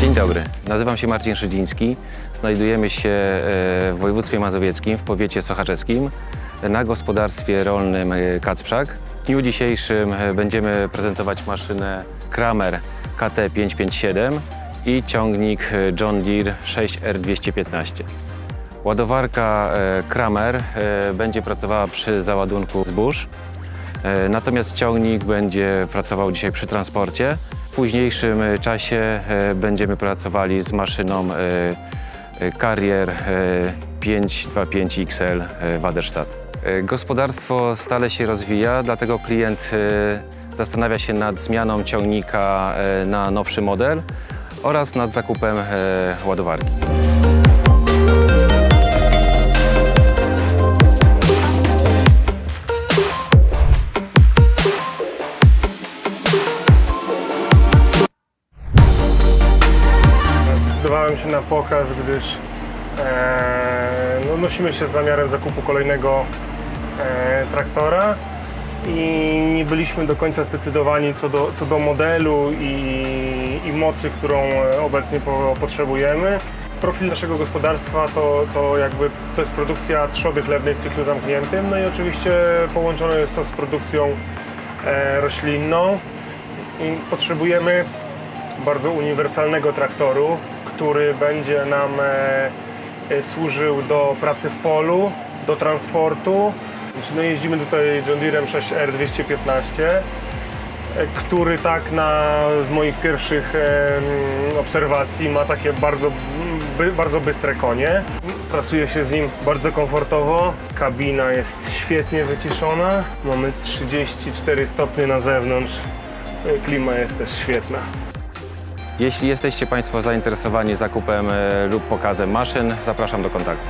Dzień dobry, nazywam się Marcin Szydziński. Znajdujemy się e, w województwie mazowieckim, w powiecie sochaczewskim, na gospodarstwie rolnym e, Kacprzak. W dniu dzisiejszym e, będziemy prezentować maszynę Kramer KT557 i ciągnik John Deere 6R215. Ładowarka e, Kramer e, będzie pracowała przy załadunku zbóż, E, Natomiast ciągnik będzie pracował dzisiaj przy transporcie. W późniejszym czasie będziemy pracowali z maszyną Carrier e, 525 XL e, Waderstadt. Gospodarstwo stale się rozwija, dlatego klient zastanawia się nad zmianą ciągnika na nowszy model oraz nad zakupem ładowarki. Zdecydowałem się na pokaz, gdyż e, no, nosimy się z zamiarem zakupu kolejnego e, traktora i nie byliśmy do końca zdecydowani co do, co do modelu i, i mocy, którą e, obecnie po, potrzebujemy. Profil naszego gospodarstwa to, to jakby to jest produkcja trzody chlebnej w cyklu zamkniętym, no i oczywiście połączone jest to z produkcją e, roślinną i potrzebujemy bardzo uniwersalnego traktoru, który będzie nam e, e, służył do pracy w polu, do transportu. No jeździmy tutaj John Deere'em 6R215, e, który tak na, z moich pierwszych obserwacji ma takie bardzo, bardzo bystre konie. Pracuje się z nim bardzo komfortowo, kabina jest świetnie wyciszona, mamy 34 stopnie na zewnątrz, klima jest też świetna. Jeśli jesteście Państwo zainteresowani zakupem e, lub pokazem maszyn, zapraszam do kontaktu.